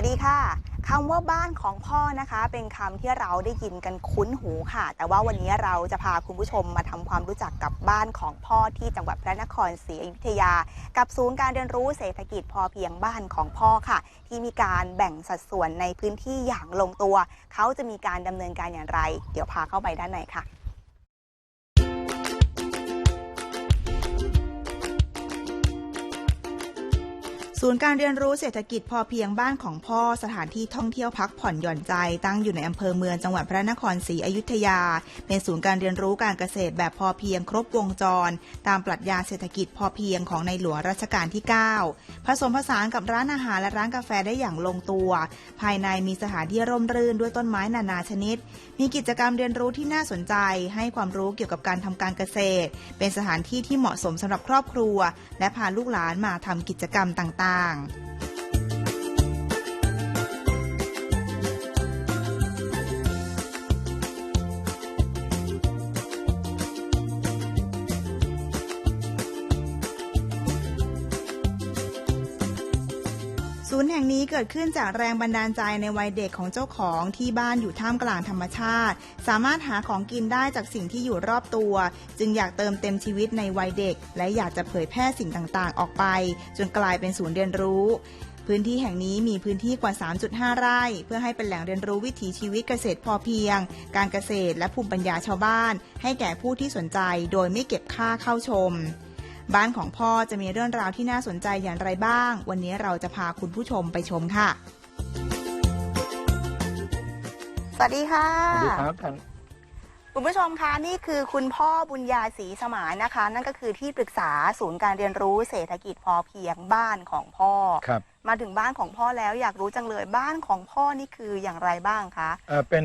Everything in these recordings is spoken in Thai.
สวัสดีค่ะคำว่าบ้านของพ่อนะคะ เป็นคำที่เราได้ยินกันคุ้นหูค่ะ แต่ว่าวันนี้เราจะพาคุณผู้ชมมาทำความรู้จักกับบ้านของพ่อที่จังหวัดพระนครศรีอยุธยา กับศูนย์การเรียนรู้เศรษฐกิจพอเพียงบ้านของพ่อค่ะ ที่มีการแบ่งสัดส่วนในพื้นที่อย่างลงตัว เขาจะมีการดำเนินการอย่างไร เดี๋ยวพาเข้าไปด้านในค่ะ ศูนย์การเรียนรู้เศรษฐกิจพอเพียงบ้านของพ่อสถานที่ท่องเที่ยวพักผ่อนหย่อนใจ ตั้งอยู่ในอำเภอเมืองจังหวัดพระนครศรีอยุธยา เป็นศูนย์การเรียนรู้การเกษตรแบบพอเพียงครบวงจร ตามปรัชญาเศรษฐกิจพอเพียงของในหลวงรัชกาลที่ 9 ผสมผสานกับร้านอาหารและร้านกาแฟได้อย่างลงตัว ภายในมีสถานที่ร่มรื่นด้วยต้นไม้นานาชนิด มีกิจกรรมเรียนรู้ที่น่าสนใจ ให้ความรู้เกี่ยวกับการทำการเกษตร เป็นสถานที่ที่เหมาะสมสำหรับครอบครัว และพาลูกหลานมาทำกิจกรรมต่างาง นย์แห่งนี้เกิดขึ้นจากแรงบันดาลใจในวัยเด็กของเจ้าของที่บ้านอยู่ท่ามกลางธรรมชาติ สามารถหาของกินได้จากสิ่งที่อยู่รอบตัว จึงอยากเติมเต็มชีวิตในวัยเด็ก และอยากจะเผยแพร่สิ่งต่างๆ ออกไป จนกลายเป็นศูนย์เรียนรู้พื้นที่แห่งนี้มีพื้นที่กว่า 3.5 ไร่ เพื่อให้เป็นแหล่งเรียนรู้วิถีชีวิตเกษตรพอเพียง การเกษตรและภูมิปัญญาชาวบ้าน ให้แก่ผู้ที่สนใจโดยไม่เก็บค่าเข้าชม บ้านของพ่อจะมีเรื่องราวที่น่าสนใจอย่างไรบ้าง วันนี้เราจะพาคุณผู้ชมไปชมค่ะ สวัสดีค่ะ สวัสดีครับท่านคุณผู้ชมคะนี่คือคุณพ่อบุญญาศรีสมานนะคะ นั่นก็คือที่ปรึกษาศูนย์การเรียนรู้เศรษฐกิจพอเพียงบ้านของพ่อครับ มาถึงบ้านของพ่อแล้วอยากรู้จังเลยบ้านของพ่อนี่คืออย่างไรบ้างคะ เอ่อเป็น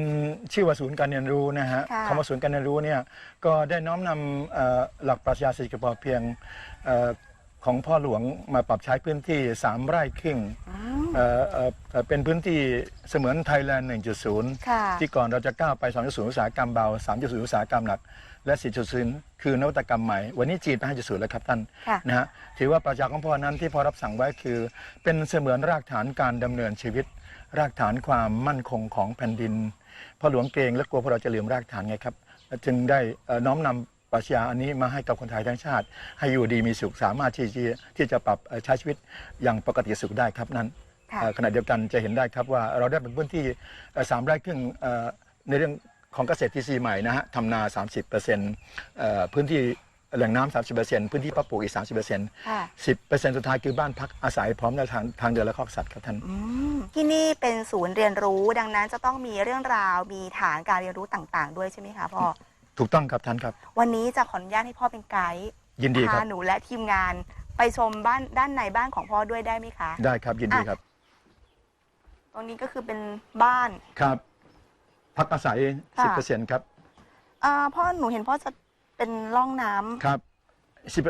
ชื่อว่าศูนย์การเรียนรู้นะฮะค่ะ คำว่าศูนย์การเรียนรู้เนี่ยก็ได้น้อมนำเอ่อหลักปรัชญาเศรษฐกิจพอเพียงเอ่อของพ่อหลวงมาปรับใช้พื้นที่ 3 ไร่ครึ่งอืมเอ่อเอ่อเอ่อเป็นพื้นที่เสมือนไทยแลนด์ 1.0 ค่ะ ที่ก่อนเราจะก้าวไป 2.0 อุตสาหกรรมเบา 3.0 อุตสาหกรรมหนัก และ4.0คือนวัตกรรมใหม่ วันนี้จีนไป5.0แล้วครับท่านค่ะนะฮะถือว่าปรัชญาของพ่อนั้นที่พ่อรับสั่งไว้คือ เป็นเสมือนรากฐานการดำเนินชีวิต รากฐานความมั่นคงของแผ่นดินพ่อหลวงเกรงและกลัวพวกเราจะลืมรากฐานไงครับจึงได้เอ่อน้อมนำปรัชญาอันนี้มาให้กับคนไทยทั้งชาติ ให้อยู่ดีมีสุขสามารถที่ที่ที่จะปรับเอ่อใช้ชีวิตอย่างปกติสุขได้ครับนั้น ค่ะ เอ่อขณะเดียวกันจะเห็นได้ครับว่าเราได้เป็นพื้นที่เอ่อสามไร่ครึ่งเอ่อในเรื่อง ของเกษตรทีซีใหม่นะฮะทำนา 30%เอ่อพื้นที่แหล่งน้ำ30%พื้นที่เพาะปลูกอีก 30%ค่ะ10%สุดท้ายคือบ้านพักอาศัยพร้อมในทางทางเดินและคอกสัตว์ครับท่าน อืมที่นี่เป็นศูนย์เรียนรู้ดังนั้นจะต้องมีเรื่องราวมีฐานการเรียนรู้ต่างๆ ด้วยใช่ไหมคะพ่อถูกต้องครับท่านครับ วันนี้จะขออนุญาตให้พ่อเป็นไกด์ยินดีคพารับ หนูและทีมงาน ไปชมบ้านด้านในบ้านของพ่อด้วยได้ไหมคะ ได้ครับยินดีครับ ตรงนี้ก็คือเป็นบ้าน ครับ พักอาศัยค่ะ10%ครับอ่าพ่อหนูเห็นพ่อจะเป็นร่องน้ำครับ10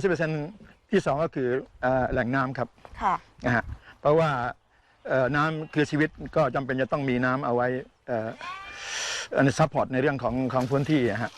30%ที่สองก็คือเอ่อแหล่งน้ำครับค่ะ นะฮะเพราะว่าเอ่อน้ำคือชีวิตก็จำเป็นจะต้องมีน้ำเอาไว้เอ่ออันซัพพอร์ตในเรื่องของของพื้นที่อะฮะ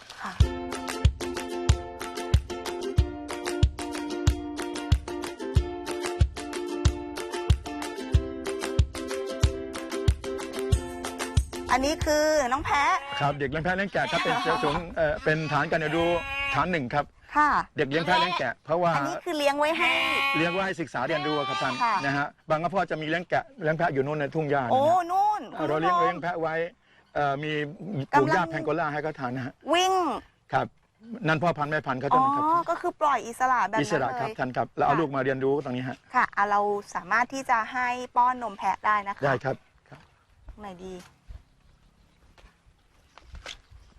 อันนี้คือน้องแพะ ครับเด็กเลี้ยงแพะเลี้ยงแกะครับเป็นศูนย์เอ่อเป็นฐานการเรียนรู้ฐานหนึ่งครับ ค่ะ เด็กเลี้ยงแพะเลี้ยงแกะเพราะว่าอันนี้คือเลี้ยงไว้ให้ เลี้ยงไว้ให้ศึกษาเรียนรู้ครับท่านค่ะ นะฮะบางกระพ่อจะมีเลี้ยงแกะเลี้ยงแพะอยู่นู่นในทุ่งหญ้าโอ้นะฮะนู่นเอ่อเราเลี้ยงเลี้ยงแพะไว้เอ่อมีปลูกหญ้าแพงโกล่าให้เขาทานนะฮะวิ่ง ครับนั่นพ่อพันธุ์แม่พันธุ์เขาอ๋ต้อนนะครับก็คือปล่อยอิสระแบบอินั้นสระเลครับย ท่านครับแล้วเอาค่ะ ลูกมาเรียนรู้ตรงนี้ฮะค่ะอะ เราสามารถที่จะให้ป้อนนมแพะได้นะคะได้ครับตรงไหนดี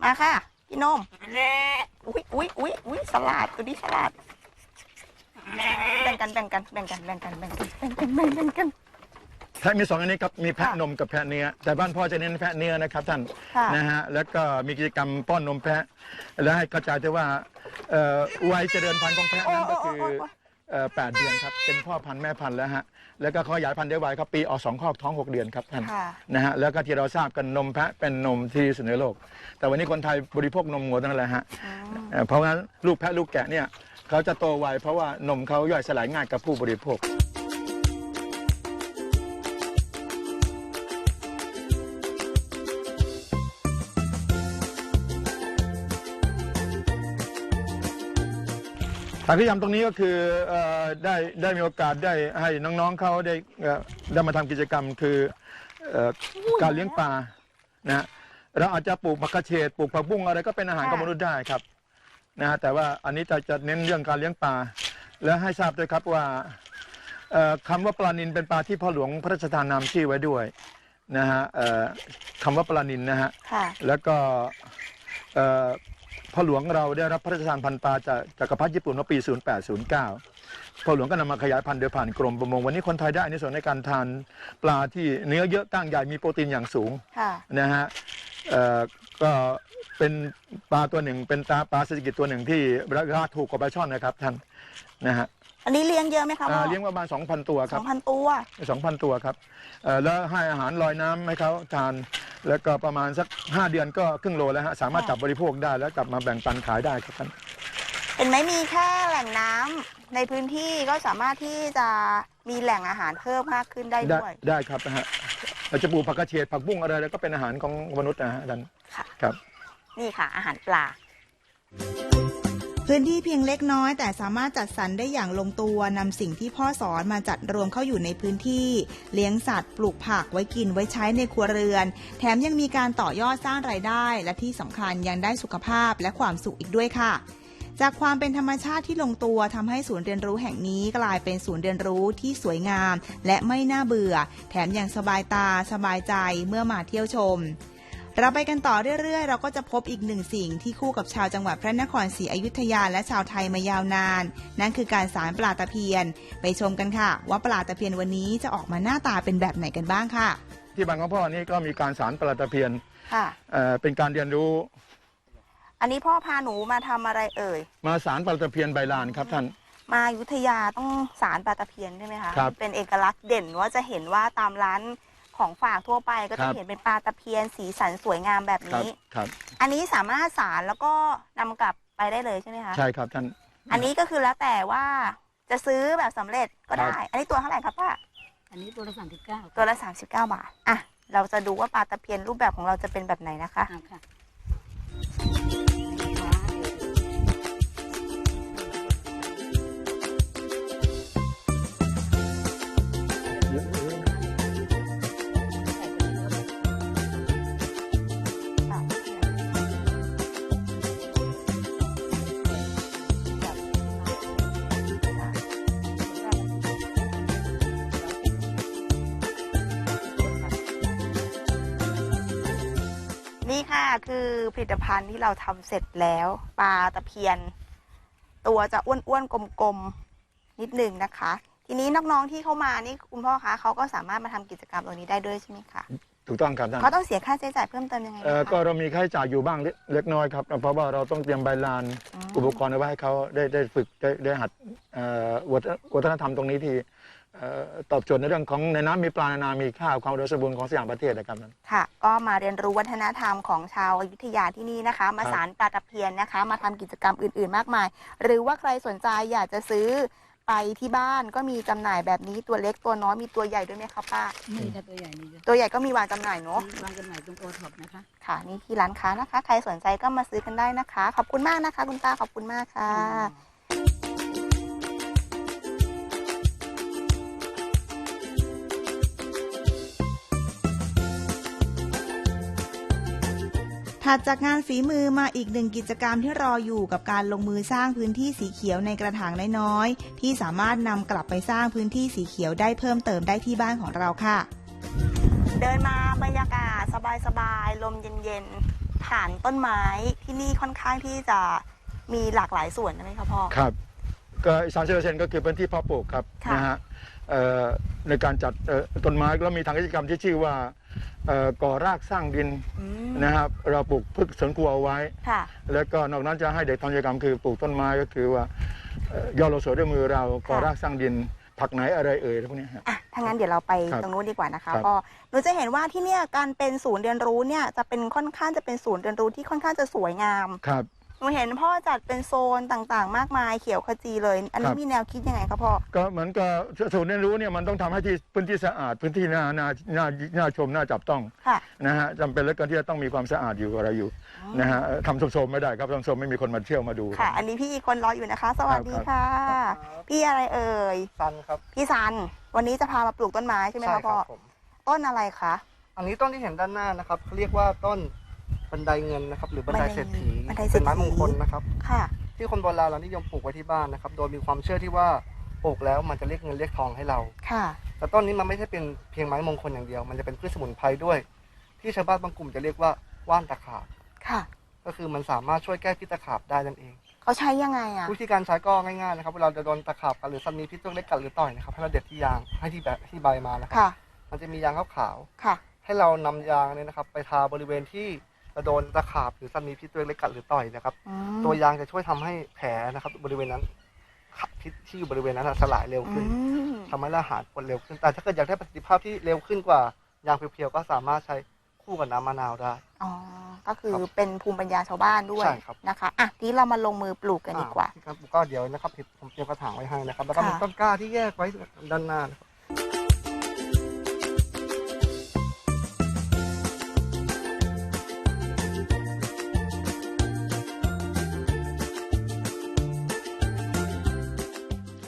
มาค่ะ พี่นมอุ้ยอุ้ยอุ้ยอุ้ยสลัดตัวนี้สลัดแบ่งกันแบ่งกันแบ่งกันแบ่งกันแบ่งกันแบ่งกันแบ่งกันแบ่งกันแพะมีสองอันนี้ครับมีแพะค่ะนมกับแพะเนื้อแต่บ้านพ่อจะเน้นแพะเนื้อนะครับท่านค่ะนะฮะแล้วก็มีกิจกรรมป้อนนมแพะ และให้กระจายด้วยว่าเอ่อวัยเจริญพันธุ์ของแพะนั้นก็คือโอ้โอ้โอ้โอ้เอ่อแปดเดือนครับเป็นพ่อพันธุ์แม่พันธุ์แล้วฮะ แล้วก็ขยายพันธุ์ได้ไวครับปีออกสองคอกท้องหกเดือนครับท่านค่ะนะฮะแล้วก็ที่เราทราบกันนมแพะเป็นนมที่ดีที่สุดในโลก แต่วันนี้คนไทยบริโภคนมงัวทั้งนั้นแหละฮะอืมเอ่อเพราะงั้นลูกแพะลูกแกะเนี่ยเขาจะโตไวเพราะว่านมเขาย่อยสลายง่ายกับผู้บริโภค กิจกรรมตรงนี้ก็คือเอ่อได้ได้มีโอกาสได้ให้น้องๆเขาได้เอ่อได้มาทำกิจกรรมคือเอ่อการเลี้ยงปลานะฮะเราอาจจะปลูกผักกระเฉดปลูกผักบุ้งอะไรก็เป็นอาหารของมนุษย์ได้ครับนะฮะแต่ว่าอันนี้จะจะเน้นเรื่องการเลี้ยงปลาและให้ทราบด้วยครับว่าเอ่อคำว่าปลานินเป็นปลาที่พ่อหลวงพระราชทานนามชื่อไว้ด้วยนะฮะเอ่อคำว่าปลานินนะฮะค่ะแล้วก็ เอ่อพ่อหลวงเราได้รับพระราชทานพันธุ์ปลาจากจักรพรรดิญี่ปุ่นเมื่อปี 0809พ่อหลวงก็นำมาขยายพันธุ์โดยผ่านกรมประมง วันนี้คนไทยได้ในส่วนในการทานปลาที่เนื้อเยอะก้างใหญ่มีโปรตีนอย่างสูงค่ะนะฮะเอ่อก็เป็นปลาตัวหนึ่ง เป็นตาปลาเศรษฐกิจตัวหนึ่งที่ราคาถูกกว่าปลาช่อนนะครับท่านนะฮะ อันนี้เลี้ยงเยอะไหมคะพ่อ่าอเลี้ยงประมาณ 2,000 ตัวคสรัอบ งพันตัว 2,000 ตัวครับเอ่อแล้วให้อาหารลอยน้ำให้เขาทาน แล้วก็ประมาณสัก 5 เดือนก็ครึ่งโลแล้วฮะสามารถค่ะ จับบริโภคได้แล้วกลับมาแบ่งปันขายได้ครับท่าน เห็นไหมมีแค่แหล่งน้ำในพื้นที่ก็สามารถที่จะมีแหล่งอาหารเพิ่มมากขึ้นได้ได้ด้วย ได้ครับนะฮะเราจะปลูกผักกระเฉดผักบุ้งอะไรแล้วก็เป็นอาหารของมนุษย์นะฮะท่าน ค่ะ ครับ นี่ค่ะ อาหารปลา พื้นที่เพียงเล็กน้อย แต่สามารถจัดสรรได้อย่างลงตัวนำสิ่งที่พ่อสอนมาจัดรวมเข้าอยู่ในพื้นที่ เลี้ยงสัตว์ ปลูกผักไว้กินไว้ใช้ในครัวเรือน แถมยังมีการต่อยอดสร้างรายได้ และที่สำคัญยังได้สุขภาพและความสุขอีกด้วยค่ะจากความเป็นธรรมชาติที่ลงตัวทำให้ศูนย์เรียนรู้แห่งนี้กลายเป็นศูนย์เรียนรู้ที่สวยงาม และไม่น่าเบื่อ แถมยังสบายตา สบายใจเมื่อมาเที่ยวชม เราไปกันต่อเรื่อยๆ เราก็จะพบอีกหนึ่งสิ่งที่คู่กับชาวจังหวัดพระนครศรีอยุธยาและชาวไทยมายาวนาน นั่นคือการสารปลาตะเพียน ไปชมกันค่ะ ว่าปลาตะเพียนวันนี้จะออกมาหน้าตาเป็นแบบไหนกันบ้างค่ะ ที่บ้านของพ่อนี่ก็มีการสารปลาตะเพียนค่ะเอ่อเป็นการเรียนรู้ อันนี้พ่อพาหนูมาทำอะไรเอ่ย มาสารปลาตะเพียนใบลานครับท่าน มาอยุธยาต้องสารปลาตะเพียนใช่ไหมคะ ครับ เป็นเอกลักษณ์เด่นว่าจะเห็นว่าตามร้าน ของฝากทั่วไปก็ครัจะบ เห็นเป็นปลาตะเพียนสีสันสวยงามแบบครับนี้ ครับ อันนี้สามารถสารแล้วก็นำกลับไปได้เลยใช่ไหมคะ ใช่ครับท่าน อันนี้ก็คือแล้วแต่ว่าจะซื้อแบบสำเร็จก็ได้ครับอันนี้ตัวเท่าไหร่ครับป้า อันนี้ตัวละสามสิบเก้าตัวละ 39 บาท อะ เราจะดูว่าปลาตะเพียนรูปแบบของเราจะเป็นแบบไหนนะคะอ่าค่ะ คือผลิตภัณฑ์ที่เราทำเสร็จแล้วปลาตะเพียน ตัวจะอ้วนๆกลมๆนิดหนึ่งนะคะ ทีนี้น้องๆที่เข้ามานี่คุณพ่อคะเขาก็สามารถมาทำกิจกรรมตรงนี้ได้ด้วยใช่ไหมคะถูกต้องครับท่านเขาต้องเสียค่าใช้จ่ายเพิ่มเติมยังไงเอ่อนะก็คะเรามีค่าใช้จ่ายอยู่บ้างเล็กเล็กน้อยครับเพราะว่าเราต้องเตรียมใบลานอืมอุปกรณ์เอาไว้ให้เขาได้ได้ฝึกได้ได้หัดเอ่อวัฒนวัฒนธรรมตรงนี้ที่เอ่อ ตอบโจทย์ในเรื่องของในน้ำมีปลาในนามีข้าวความอุดมสมบูรณ์ของสยามประเทศนะครับท่านค่ะ ก็มาเรียนรู้วัฒนธรรมของชาวอยุธยาที่นี่นะคะ มาครับสารปลาตะเพียนนะคะ มาทำกิจกรรมอื่นๆ มากมาย หรือว่าใครสนใจอยากจะซื้อไปที่บ้านก็มีจำหน่ายแบบนี้ตัวเล็กตัวน้อยมีตัวใหญ่ด้วยไหมคะป้านี่ค่ะตัวใหญ่นี่จ้ะตัวใหญ่ก็มีวางจำหน่ายเนาะวางจำหน่ายตรงโอท็อปนะคะค่ะนี่ที่ร้านค้านะคะ ใครสนใจก็มาซื้อกันได้นะคะ ขอบคุณมากนะคะ คุณป้าขอบคุณมากค่ะ ถัดจากงานฝีมือมาอีกหนึ่งกิจกรรมที่รออยู่กับการลงมือสร้างพื้นที่สีเขียวในกระถางน้อยๆที่สามารถนำกลับไปสร้างพื้นที่สีเขียวได้เพิ่มเติมได้ที่บ้านของเราค่ะ เดินมาบรรยากาศสบายๆลมเย็นๆผ่านต้นไม้ที่นี่ค่อนข้างที่จะมีหลากหลายส่วนใช่ไหมคะพ่อครับก็สามสิบเปอร์เซ็นต์ก็คือพื้นที่เพาะปลูกครับค่ะนะฮะเอ่อ ในการจัดเอ่อต้นไม้แล้วมีทางกิจกรรมที่ชื่อว่าเอ่อก่อรากสร้างดินอืมนะครับ เราปลูกพืชสวนครัวเอาไว้ค่ะแล้วก็นอกนั้นจะให้เด็กทำกิจกรรมคือปลูกต้นไม้ก็คือว่าเอ่อย่อโลโสวยด้วยมือเราก่อรากสร้างดินผักไหนอะไรเอ่ยพวกนี้ฮะอะถ้างั้นเดี๋ยวเราไปครับตรงนู้นดีกว่านะคะครับพ่อหนูจะเห็นว่าที่เนี่ยการเป็นศูนย์เรียนรู้เนี่ยจะเป็นค่อนข้างจะเป็นศูนย์เรียนรู้ที่ค่อนข้างจะสวยงามครับม นูเห็นพ่อจัดเป็นโซนต่างๆ มากมายเขียวขจีเลย อันครันี้บมีแนวคิดยังไงคะพ่อ ก็เหมือนกับศูนย์เรียนรู้เนี่ยมันต้องทำให้ที่พื้นที่สะอาดพื้นที่น่าน่าน่าน่าชมน่าจับต้องค่ะนะฮะจำเป็นแล้วกันที่จะต้องมีความสะอาดอยู่อะไรอยู่นะฮะเอ่อทำโสมๆไม่ได้ครับทำโสมไม่มีคนมาเที่ยวมาดูค่ะ อันนี้พี่อีกคนรออยู่นะคะ สวัสดีค่ะ พี่อะไรเอ่ยซันครับพี่ซันวันนี้จะพามาปลูกต้นไม้ใช่ไหมคะพ่อผมต้นอะไรคะอันนี้ต้นที่เห็นด้านหน้านะครับเขาเรียกว่าต้น บันไดเงินนะครับ หรือบันไดเศรษฐีบันไดเศรษฐี เป็นไม้มงคลนะครับ ค่ะ ที่คนโบราณเรานิยมปลูกไว้ที่บ้านนะครับ โดยมีความเชื่อที่ว่าปลูกแล้วมันจะเรียกเงินเรียกทองให้เรา ค่ะ แต่ต้นนี้มันไม่ใช่เป็นเพียงไม้มงคลอย่างเดียว มันจะเป็นพืชสมุนไพรด้วย ที่ชาวบ้านบางกลุ่มจะเรียกว่าว่านตะขาบ ค่ะ ก็คือมันสามารถช่วยแก้พิษตะขาบได้นั่นเอง เขาใช้ยังไงอะ วิธีการใช้ก็ง่ายๆนะครับเวลาจะโดนตะขาบกัดหรือสัตว์มีพิษตัวเล็กกัดหรือต่อยนะครับให้เราเด็ดที่ยางให้ที่แบบที่ใบมานะครับ ค่ะ มันจะมียางขาวๆค่ะให้เรานำยางเนี่ยนะครับ ไปทาบริเวณที่ เราโดนตะขาบหรือสัตว์มีพิษตัวเล็กกัดหรือต่อยนะครับอืมตัวยางจะช่วยทำให้แผลนะครับ บริเวณนั้นพิษที่อยู่บริเวณนั้นนะสลายเร็วอืขึ้นมทำให้เราหายปวดเร็วขึ้น แต่ถ้าเกิดอยากได้ประสิทธิภาพที่เร็วขึ้นกว่ายางเพียวๆก็สามารถใช้คู่กับน้ำมะนาวได้ อ๋อ ก็คือครับเป็นภูมิปัญญาชาวบ้านด้วยใช่ครับ นะคะอะทีนี้เรามาลงมือปลูกกันดีกว่า อ่ครับก็เดี๋ยวนะครับผมเตรียมกระถางไว้ให้นะครับ แล้วก็มีค่ะ ต้นกล้าที่แยกไว้ด้านหน้านะครับ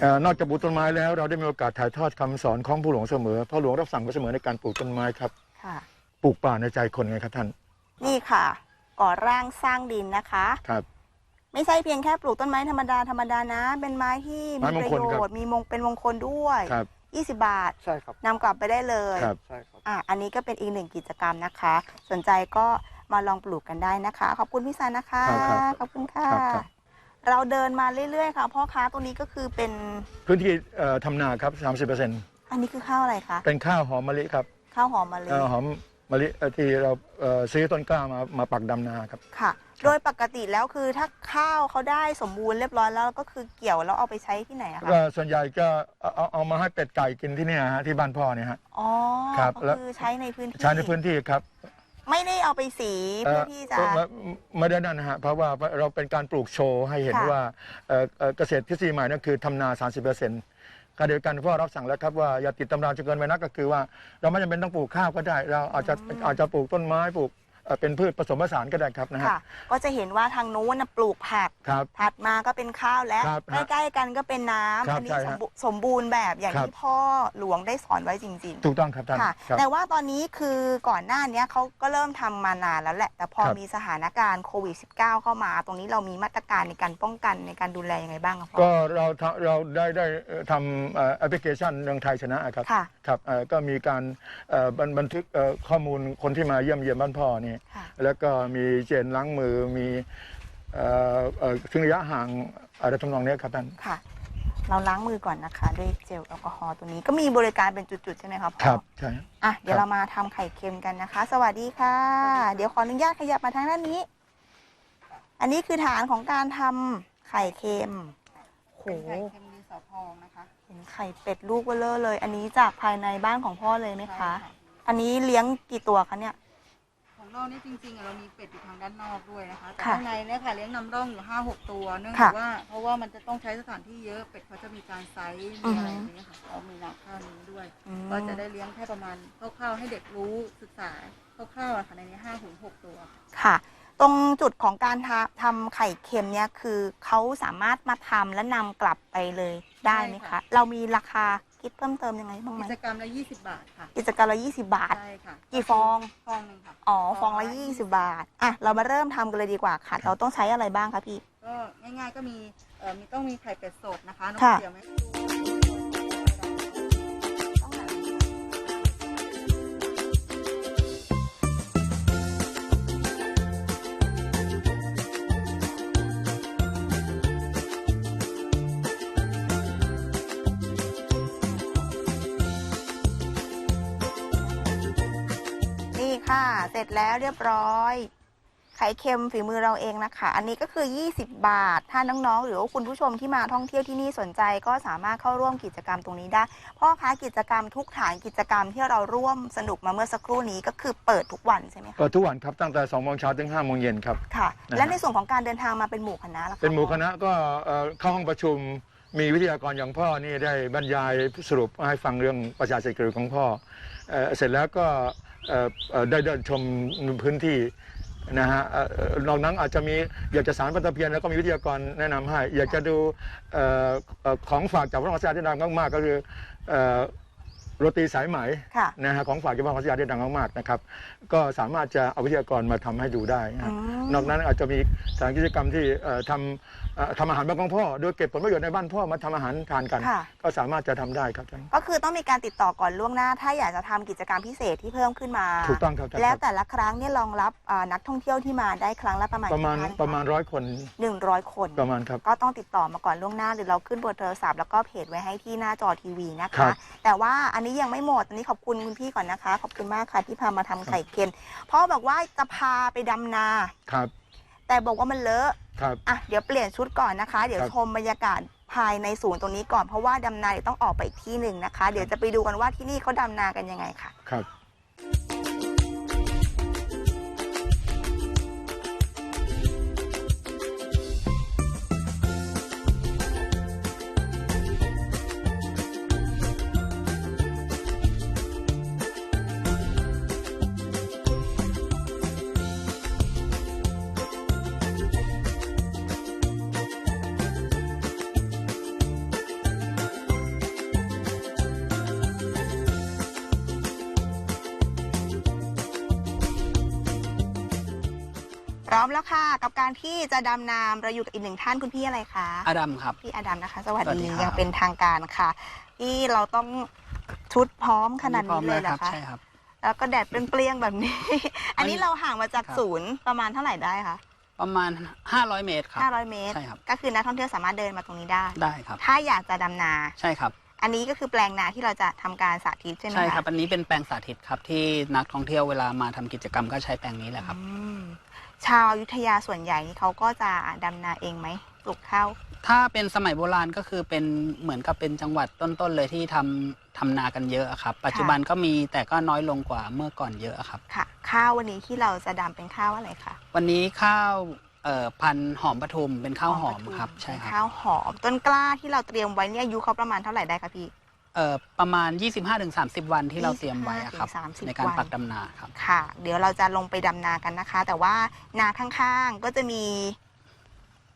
อ่อนอกจากปลูกต้นไม้แล้วเราได้มีโอกาสถ่ายทอดคำสอนของผู้หลวงเสมอพ่อหลวงรับสั่งไว้เสมอในการปลูกต้นไม้ครับค่ะ ปลูกป่าในใจคนไงครับท่านนี่ค่ะ ก่อร่างสร้างดินนะคะ ครับ ไม่ใช่เพียงแค่ปลูกต้นไม้ธรรมดาธรรมดานะ เป็นไม้ที่ไม้มีมปงระคลโยครับชน์มีมงเป็นมงคลด้วยครับ 20 บาทใช่ครับ นำกลับไปได้เลยครับ ใช่ครับ อะอันนี้ก็เป็นอีกหนึ่งกิจกรรมนะคะ สนใจก็มาลองปลูกกันได้นะคะ ขอบคุณพี่ซันนะคะ ครับครับขอบคุณค่ะ ครับครับ เราเดินมาเรื่อยๆค่ะพ่อค้าตรงนี้ก็คือเป็นพื้นที่เอ่อทำนาครับ 30%อันนี้คือข้าวอะไรคะเป็นข้าวหอมมะลิครับข้าวหอมมะลิเอ่อหอมมะลิเอ่อที่เราเอ่อซื้อต้นกล้ามามาปักดำนาครับ ค่ะ โดยปกติแล้วคือถ้าข้าวเขาได้สมบูรณ์เรียบร้อยแล้วก็คือเกี่ยวแล้วเอาไปใช้ที่ไหนอะคะก็ส่วนใหญ่ก็เอาเอาเอามาให้เป็ดไก่กินที่เนี่ยฮะที่บ้านพ่อเนี่ยฮะ อ๋อครับก็แล้ว คือใช้ในพื้นที่ ใช้ในพื้นที่ครับ ไม่ได้เอาไปสีเพื่อที่จะเอ่อไม่ไม่ได้นั่นนะฮะเพราะว่าเราเป็นการปลูกโชว์ให้เห็นค่ะ ว่าเอ่อเอ่อเกษตรทฤษฎีใหม่นั่นคือทำนา 30%การเดียวกันพ่อรับสั่งแล้วครับว่าอย่าติดตำราจนเกินไปนักก็คือว่าเราไม่จำเป็นต้องปลูกข้าวก็ได้ เราอาจจะอาจจะปลูกต้นไม้ปลูก เอ่อเป็นพืชผสมผสานก็ได้ครับนะฮะ ค่ะ ก็จะเห็นว่าทางนู้นนะปลูกผัก ครับถัดมาก็เป็นข้าวและครับใกล้ๆกันก็เป็นน้ำครับอันี้ใช่สฮะมบูสมบูรณ์แบบอย่างครับ ที่พ่อหลวงได้สอนไว้จริง ถูกต้องครับท่านๆ ค่ะ ครับ แต่ว่าตอนนี้คือก่อนหน้านี้เขาก็เริ่มทำมานานแล้วแหละ แต่พอครับ มีสถานการณ์โควิด -19 เข้ามา ตรงนี้เรามีมาตรการในการป้องกันในการดูแลยังไงบ้างครับพ่อก็เราทำเราได้ได้เอ่อทำเอ่อแอปพลิเคชันเมืองไทยชนะครับค่ะ ครับเอ่อก็มีการเอ่อบันบันทึกเอ่อข้อมูลคนที่มาเยี่ยมเยียมบ้านพ่อนี่ค่ะแล้วก็มีเจนล้างมือมีเอ่อเอ่อถึงระยะห่างอะไรทำนองเนี้ยครับท่านค่ะเราล้างมือก่อนนะคะ ด้วยเจลแอลกอฮอล์ตัวนี้ก็มีบริการเป็นจุดๆ ใช่ไหมครับพ่อครับใช่อะเดี๋ยวครับเรามาทำไข่เค็มกันนะคะ สวัสดีค่ะ เดี๋ยวขออนุญาตขยับมาทางด้านนี้ อันนี้คือฐานของการทำไข่เค็มโหไข่เค็มดินสอพองนะคะ เห็นไข่เป็ดลูกเบลอเลย อันนี้จากภายในบ้านของพ่อเลยไหมใช่คะ อันนี้เลี้ยงกี่ตัวคะเนี่ย ของเรานี่จริงๆอะเรามีเป็ดอยู่ทางด้านนอกด้วยนะคะแต่ค่ะข้างในเนี่ยค่ะเลี้ยงนำร่องอยู่ห้าหกตัวเนื่องค่ะจากว่าเพราะว่ามันจะต้องใช้สถานที่เยอะเป็ดเขาจะมีการไซส์อืมีอฮึ อะไรอย่างเงี้ยค่ะเรามีนาข้าวนี้ด้วย อืมก็จะได้เลี้ยงแค่ประมาณคร่าวๆให้เด็กรู้ศึกษาคร่าวๆอะค่ะในนี้ห้าถึงหกตัว ค่ะ ตรงจุดของการทำทำไข่เค็มเนี่ยคือเขาสามารถมาทำและนำกลับไปเลยได้ไหมใช่คะ ค่ะ เรามีราคา คิดเพิ่มเติมยังไงบ้างไหมกิจกรรมละยี่สิบบาทค่ะกิจกรรมละ20 บาท ใช่ค่ะกี่ฟอง ฟองหนึ่งค่ะอ๋อฟองละ20 บาทอะเรามาเริ่มทำกันเลยดีกว่าค่ะเราต้องใช้อะไรบ้างคะพี่ ก็ง่ายๆก็มีเอ่อมีต้องมีไข่เป็ดสดนะคะน้องค่ะเดี๋ยวไหม ค่ะ เสร็จแล้วเรียบร้อยไข่ข่เค็มฝีมือเราเองนะคะ อันนี้ก็คือ 20 บาท ถ้าน้องๆ หรือว่าคุณผู้ชมที่มาท่องเที่ยวที่นี่สนใจก็สามารถเข้าร่วมกิจกรรมตรงนี้ได้พ่อคะกิจกรรมทุกฐานกิจกรรมที่เราร่วมสนุกมาเมื่อสักครู่นี้ก็คือเปิดทุกวันใช่ไหมคะเปิดทุกวันครับตั้งแต่2โมงเช้าถึง5โมงเย็นครับค่ะนะฮะและในส่วนของการเดินทางมาเป็นหมู่คณะล่ะคะเป็นหมู่คณะก็เอ่อเข้าห้องประชุมมีวิทยากรอย่างพ่อนี่ได้บรรยายสรุปให้ฟังเรื่องประชาเศรษฐกิจของพ่อเอ่อเสร็จแล้วก็เอ่อเอ่อ ได้เดินชมพื้นที่นะฮะเอ่อเอ่อนอกนั้นอาจจะมีอยากจะสารปฐเพียนแล้วก็มีวิทยากรแนะนำให้ อยากจะดูออของฝากจากพระราชาที่ดังมากๆก็คืออ โรตีสายไหมค่ะนะฮะของฝากจากพระราชาที่ดังมากๆนะครับ ก็สามารถจะเอาวิทยากรมาทำให้ดูได้นะฮะอืมนอกนั้นอาจจะมีสถานกิจกรรมที่เอ่อทำเอ่อทำอาหารบ้านของพ่อ โดยเก็บผลประโยชน์ในบ้านพ่อมาทำอาหารทานกันค่ะก็สามารถจะทำได้ครับท่านก็คือต้องมีการติดต่อก่อนล่วงหน้า ถ้าอยากจะทำกิจกรรมพิเศษที่เพิ่มขึ้นมาถูกต้องครับท่านแล้วครับแต่ละครั้งเนี่ยรองรับอ่านักท่องเที่ยวที่มาได้ครั้งละประมาณประมาณกี่ท่นคประมาณร้อยคนหนึ่งร้อยคนประมาณครับก็ต้องติดต่อมาก่อนล่วงหน้าหรือเราขึ้นเบอร์โทรศัพท์แล้วก็เพจไว้ให้ที่หน้าจอทีวีนะครัคะบแต่ว่าอันนี้ยังไม่หมดอันนี้ขอบคุณคุณพี่ก่อนนะคะ ขอบคุณมากค่ะที่พามาทำไข่เค็มพ่อบอกว่าจะพาไปดำนา ครับแต่บอกว่ามันเลอะครับ อะเดี๋ยวเปลี่ยนชุดก่อนนะคะ เดี๋ยวครับ ชมบรรยากาศภายในศูนย์ตรงนี้ก่อนเพราะว่าดำนาเดี๋ยวต้องออกไปอีกที่หนึ่งนะคะ เดี๋ยวจะไปดูกันว่าที่นี่เขาดำนากันยังไงค่ะ ครับ กับการที่จะดำน้ำเราอยู่กับอีกหนึ่งท่านคุณพี่อะไรคะอดัมครับ พี่อดัมนะคะ สวัสสวัสดีดีครับ ยังเป็นทางการค่ะที่เราต้องชุดพร้อมขนาดพร้อนี้มเลแล้ยวเหรคอรับคะใช่ครับ แล้วก็แดดเปรี้ยงๆแบบนี้ อันนี้เราห่างมาจากครับ ศูนย์ประมาณเท่าไหร่ได้คะประมาณ 500 เมตรครับ 500 เมตร ใช่ครับ ก็คือนักท่องเที่ยวสามารถเดินมาตรงนี้ได้ ได้ครับ ถ้าอยากจะดำนา ใช่ครับ อันนี้ก็คือแปลงนาที่เราจะทำการสาธิตใช่ไหมคะใช่ครับ อันนี้เป็นแปลงสาธิตครับที่นักท่องเที่ยวเวลามาทำกิจกรรมก็ใช้แปลงนี้แหละครับ อืม ชาวอยุธยาส่วนใหญ่นี่เขาก็จะดำนาเองไหมปลูกข้าว ถ้าเป็นสมัยโบราณก็คือเป็นเหมือนกับเป็นจังหวัดต้นๆเลยที่ทำทำนากันเยอะครับ ปัจจุบันก็มีแต่ก็น้อยลงกว่าเมื่อก่อนเยอะครับ ค่ะ ข้าววันนี้ที่เราจะดำเป็นข้าวอะไรคะวันนี้ข้าวเอ่อพันธุ์หอมปทุมเป็นข้าวหอมครับ ใช่ครับ ข้าวหอมต้นกล้าที่เราเตรียมไว้เนี่ยอายุเขาประมาณเท่าไหร่ได้คะพี่ เอ่อประมาณ 25-30 วันที่เราเตรียมไว้อะครับ 25-30ในการวันปักดำนาครับ ค่ะ เดี๋ยวเราจะลงไปดำนากันนะคะ แต่ว่านาข้างๆก็จะมี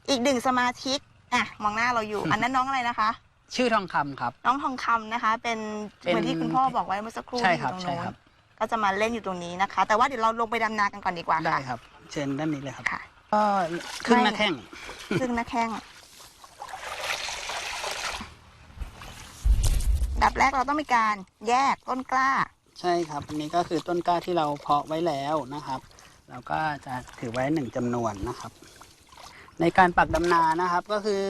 อีกหนึ่งสมาชิกอะมองหน้าเราอยู่ อันนั้นน้องอะไรนะคะ ชื่อทองคำครับ น้องทองคำนะคะ เป็นเป็นเหมือนที่คุณพ่อบอกไว้เมื่อสักครู่ใช่ที่อครับยู่ตรงใช่นู้ครันบก็จะมาเล่นอยู่ตรงนี้นะคะ แต่ว่าเดี๋ยวเราลงไปดำนากันก่อนดีกว่าได้ค่ะครับ เชิญด้านนี้เลยครับ ค่ะ ก็ครึ่งหน้าไม่แข้ง ซึ่งหน้าแข้ง ดับแรกเราต้องมีการแยกต้นกล้า ใช่ครับอันนี้ก็คือต้นกล้าที่เราเพาะไว้แล้วนะครับ เราก็จะถือไว้หนึ่งจำนวนนะครับ ในการปักดำนานะครับ ก็คือ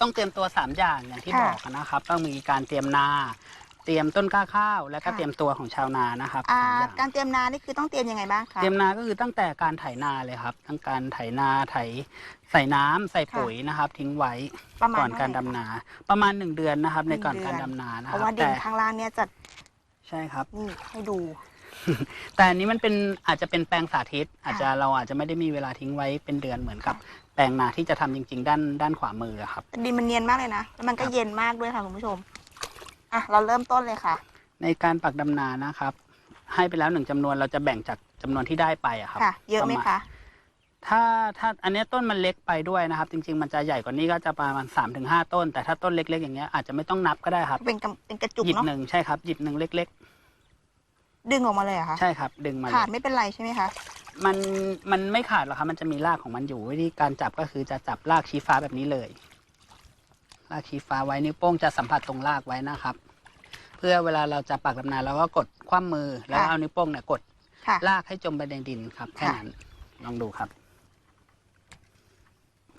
ต้องเตรียมตัวสามอย่างอย่างที่ค่ะบอกนะครับ ต้องมีการเตรียมนาเตรียมต้นกล้าข้าวแล้วก็ค่ะเตรียมตัวของชาวนานะครับอ่าสามอย่างการเตรียมนานี่คือต้องเตรียมยังไงบ้างคะเตรียมนาก็คือตั้งแต่การไถนาเลยครับ ทั้งการไถนาไถ ใส่น้ำใส่ปุ๋ยนะครับ ทิ้งไว้ประมาณก่อนการดำเท่ไหนา ประมาณหนึ่งเดือนนะครับหในนึ่งก่อนเดือนการดำนานะเพครัราะบว่าดินแต่ข้างล่างเนี่ยจะใช่ครับ นี่ให้ดู แต่อันนี้มันเป็นอาจจะเป็นแปลงสาธิต อาจจะเราอาจจะไม่ได้มีเวลาทิ้งไว้เป็นเดือนเหมือนกับ แปลงนาที่จะทำจริง ๆ ด้านด้านขวามือครับ ดินมันเนียนมากเลยนะ แล้วมันก็ครับ เย็นมากด้วยค่ะคุณผู้ชม อะ เราเริ่มต้นเลยค่ะ ในการปักดำนานะครับ ให้ไปแล้วหนึ่งจำนวนเราจะแบ่งจากจำนวนที่ได้ไปอะครับค่ะ เยอะไหมปรมาณคะ ถ้าถ้าอันเนี้ยต้นมันเล็กไปด้วยนะครับ จริง ๆ มันจะใหญ่กว่านี้ก็จะประมาณ3าถึงหต้น แต่ถ้าต้นเล็ก ๆ อย่างเงี้ยอาจจะไม่ต้องนับก็ได้ครับ เป็นกำเป็นกระจุกหยิบเนาะหนึ่งใช่ครับหยิบหนึ่งเล็ก ดึงออกมาเลยเหรอคะๆ ใช่ครับ ดึงมาเลขาดยไม่เป็นไรใช่ไหมคะมันมันไม่ขาดหรอกครับ มันจะมีรากของมันอยู่วิธีการจับก็คือจะจับรากชี้ฟ้าแบบนี้เลยรากชี้ฟ้าไว้นิ้วโป้งจะสัมผัสตรงรากไว้นะครับ เพื่อเวลาเราจะปักดำนาเราก็กดคว่ำมือแล้วค่ะเอานิ้วโป้งเนี่ยกดค่ะ ลากให้จมไปในดินครับแค่ค่ะ นั้นลองดูครับ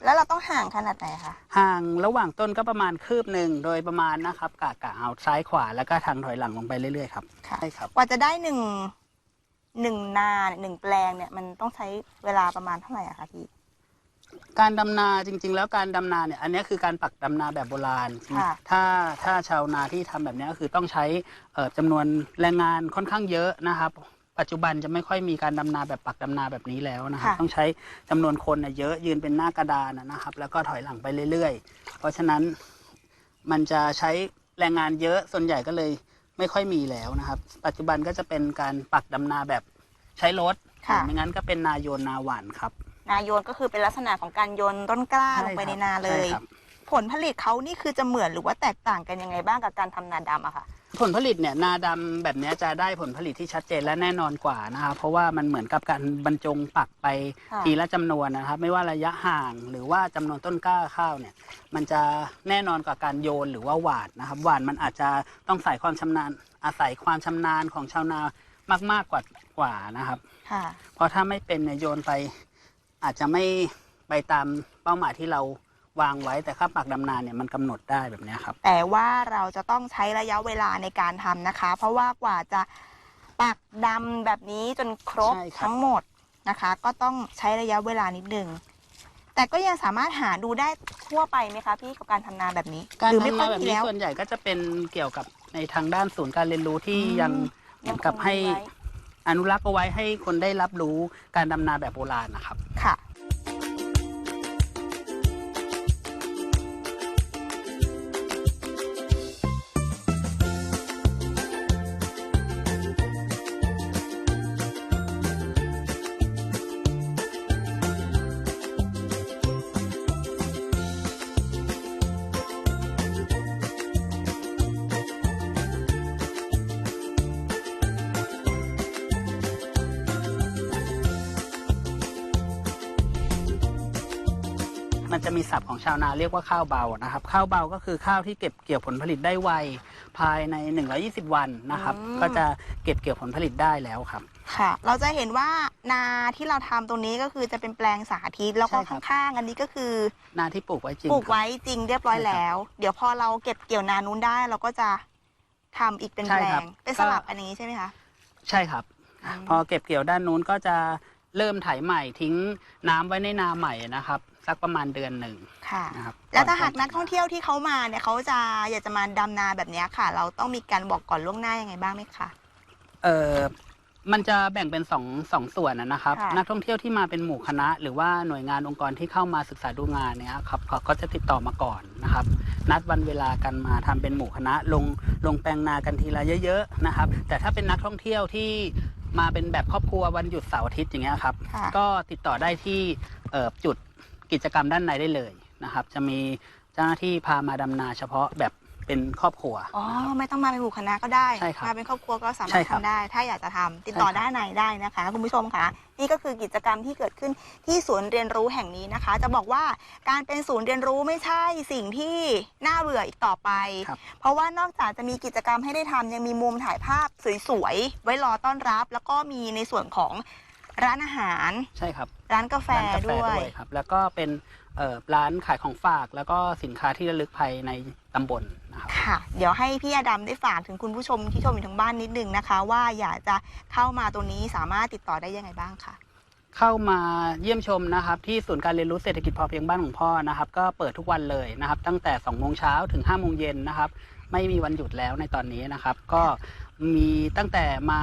แล้วเราต้องห่างขนาดไหนคะ ห่างระหว่างต้นก็ประมาณคืบหนึ่งโดยประมาณนะครับกะกะเอาซ้ายขวาแล้วก็ทางถอยหลังลงไปเรื่อยๆครับค่ะ ใช่ครับ กว่าจะได้หนึ่งหนึ่งนาเนี่ยหนึ่งแปลงเนี่ยมันต้องใช้เวลาประมาณเท่าไหร่อะคะพี่ การดำนาจริง ๆ แล้วการดำนาเนี่ยอันนี้คือการปักดำนาแบบโบราณ ค่ะ ถ้าถ้าชาวนาที่ทำแบบนี้ก็คือต้องใช้เอ่อจำนวนแรงงานค่อนข้างเยอะนะครับ ปัจจุบันจะไม่ค่อยมีการดำนาแบบปักดำนาแบบนี้แล้วนะครับค่ะ ต้องใช้จำนวนคนเนี่ยเยอะยืนเป็นหน้ากระดานนะนะครับ แล้วก็ถอยหลังไปเรื่อย ๆ เพราะฉะนั้นมันจะใช้แรงงานเยอะส่วนใหญ่ก็เลยไม่ค่อยมีแล้วนะครับ ปัจจุบันก็จะเป็นการปักดำนาแบบใช้รถค่ะ ไม่งั้นก็เป็นนาโยนนาหวานครับนาโยนก็คือเป็นลักษณะของการโยนต้นกล้าลงไปในนาเลย ใช่ครับ ผลผลิตเขานี่คือจะเหมือนหรือว่าแตกต่างกันยังไงบ้างกับการทำนาดำอะค่ะ ผลผลิตเนี่ยนาดำแบบเนี้ยจะได้ผลผลิตที่ชัดเจนและแน่นอนกว่านะครับเพราะว่ามันเหมือนกับการบรรจงปักไปค่ะทีละจำนวนนะครับ ไม่ว่าระยะห่างหรือว่าจำนวนต้นกล้าข้าวเนี่ย มันจะแน่นอนกว่าการโยนหรือว่าหวานนะครับหวานมันอาจจะต้องใส่ความชำนาญอาศัยความชำนาญของชาวนามากๆกว่ากว่านะครับค่ะเพราะถ้าไม่เป็นเนี่ยโยนไปอาจจะไม่ไปตามเป้าหมายที่เรา วางไว้แต่ค่าปักดำนาเนี่ยมันกำหนดได้แบบเนี้ยครับ แต่ว่าเราจะต้องใช้ระยะเวลาในการทำนะคะ เพราะว่ากว่าจะปักดำแบบนี้จนครบใช่ครับ ทั้งหมดนะคะ ก็ต้องใช้ระยะเวลานิดนึงแต่ก็ยังสามารถหาดูได้ทั่วไปไหมคะพี่กับการทำนาแบบนี้การหรือไม่ทำค่นาอยแบบมีนี้แล้ว ส่วนใหญ่ก็จะเป็นเกี่ยวกับในทางด้านศูนย์การเรียนรู้ที่อืม ยังเหมือนกับให้ยังคงมีไว้อนุรักษ์เอาไว้ให้คนได้รับรู้การดำนาแบบโบราณนะครับ ค่ะ มันจะมีศัพท์ของชาวนาเรียกว่าข้าวเบานะครับ ข้าวเบาก็คือข้าวที่เก็บเกี่ยวผลผลิตได้ไวภายใน 120 วันนะครับ อืม ก็จะเก็บเกี่ยวผลผลิตได้แล้วครับ ค่ะ เราจะเห็นว่านาที่เราทำตรงนี้ก็คือจะเป็นแปลงสาธิตแล้วก็ใช่ครับ ข้างๆ อันนี้ก็คือนาที่ปลูกไว้จริงปลูกครับ ไว้จริงเรียบร้อยใช่ครับแล้ว เดี๋ยวพอเราเก็บเกี่ยวนานู้นได้เราก็จะทำอีกเป็นใช่แปลครับงเป็นสลับอันนี้ใช่ไหมคะใช่ครับอืมพอเก็บเกี่ยวด้านนู้นก็จะเริ่มไถใหม่ทิ้งน้ำไว้ในนาใหม่นะครับ สักประมาณเดือนหนึ่งค่ะ นะครับแล้วถ้าอนหากนักท่องเที่ยวที่เขามาเนี่ยเขาจะอยากจะมาดำนาแบบเนี้ยค่ะ เราต้องมีการบอกก่อนล่วงหน้ายังไงบ้างไหมคะ เออมันจะแบ่งเป็นสองสองส่วนนะนะครับ ค่ะ นักท่องเที่ยวที่มาเป็นหมู่คณะ หรือว่าหน่วยงานองค์กรที่เข้ามาศึกษาดูงานเนี่ยครับเขาก็จะติดต่อมาก่อนนะครับ นัดวันเวลากันมาทำเป็นหมู่คณะลงลงแปลงนากันทีละเยอะๆนะครับ แต่ถ้าเป็นนักท่องเที่ยวที่มาเป็นแบบครอบครัววันหยุดเสาร์อาทิตย์อย่างเงี้ยครับ ค่ะ ก็ติดต่อได้ที่เอ่อจุด กิจกรรมด้านในได้เลยนะครับ จะมีเจ้าหน้าที่พามาดำนาเฉพาะแบบเป็นครอบครัวอ๋อไม่ต้องมาเป็นหมู่คณะก็ได้ ใช่ครับมาเป็นครอบครัวก็สาใช่มารถครับทำได้ ถ้าอยากจะทำติดต่อใช่ครับ ด้านในได้นะคะ คุณผู้ชมค่ะ นี่ก็คือกิจกรรมที่เกิดขึ้นที่ศูนย์เรียนรู้แห่งนี้นะคะ จะบอกว่าการเป็นศูนย์เรียนรู้ไม่ใช่สิ่งที่น่าเบื่ออีกต่อไป ครับ เพราะว่านอกจากจะมีกิจกรรมให้ได้ทำยังมีมุมถ่ายภาพสวยๆ ไว้รอต้อนรับ แล้วก็มีในส่วนของ ร้านอาหาร ใช่ครับร้านกาแฟร้านกาแฟด้วยด้วยครับ แล้วก็เป็นเอ่อร้านขายของฝากแล้วก็สินค้าที่ระลึกภายในตำบลนะครับ ค่ะ เดี๋ยวให้พี่อดัมได้ฝากถึงคุณผู้ชมที่ชมอยู่ทางบ้านนิดนึงนะคะ ว่าอยากจะเข้ามาตรงนี้สามารถติดต่อได้ยังไงบ้างคะเข้ามาเยี่ยมชมนะครับที่ศูนย์การเรียนรู้เศรษฐกิจพอเพียงบ้านของพ่อนะครับ ก็เปิดทุกวันเลยนะครับ ตั้งแต่2โมงเช้าถึง5โมงเย็นนะครับ ไม่มีวันหยุดแล้วในตอนนี้นะครับ ก็มีตั้งแต่มา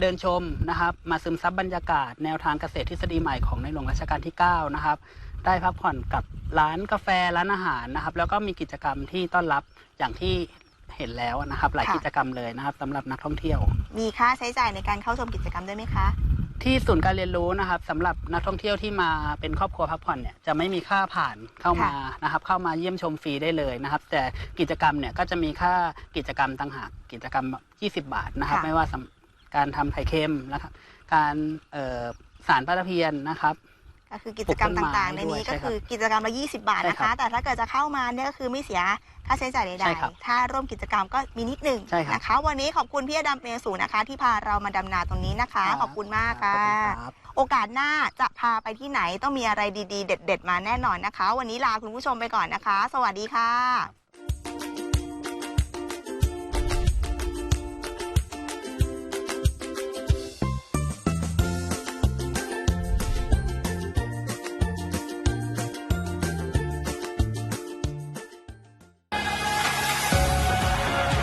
เดินชมนะครับ มาซึมซับบรรยากาศแนวทางเกษตรทฤษฎีใหม่ของในหลวงรัชกาลที่ 9 นะครับ ได้พักผ่อนกับร้านกาแฟร้านอาหารนะครับ แล้วก็มีกิจกรรมที่ต้อนรับอย่างที่เห็นแล้วนะครับ หลายค่ะ กิจกรรมเลยนะครับสำหรับนักท่องเที่ยว มีค่าใช้จ่ายในการเข้าชมกิจกรรมด้วยไหมคะ ที่ศูนย์การเรียนรู้นะครับสำหรับนักท่องเที่ยวที่มาเป็นครอบครัวพักผ่อนเนี่ยจะไม่มีค่าผ่านเข้ามานะครับ เข้ามาเยี่ยมชมฟรีได้เลยนะครับ แต่กิจกรรมเนี่ยก็จะมีค่ากิจกรรมต่างหากกิจกรรม 20 บาทนะครับ ค่ะ ไม่ว่าสำ การทำไข่เค็มนะครับ การเอ่อสารปลาตะเพียนนะครับก็คือกิจกรรมต่างๆ ในนี้ปลูกต้นไม้ด้วยก็คือกิจกรรมละ 20 บาทใช่นะครัคะบแต่ถ้าเกิดจะเข้ามาเนี่ยก็คือไม่เสียค่าใช้จ่ายใดใช่ครับๆถ้าร่วมกิจกรรมก็มีนิดหนึ่งใช่ครับนะคะ วันนี้ขอบคุณพี่อดัมเปรสูนะคะ ที่พาเรามาดำนาตรงนี้นะคะ ขอบคุณมากขอบค่ะคุณครับโอกาสหน้าจะพาไปที่ไหนต้องมีอะไรดีๆ เด็ด ๆ มาแน่นอนนะคะ วันนี้ลาคุณผู้ชมไปก่อนนะคะ สวัสดีค่ะ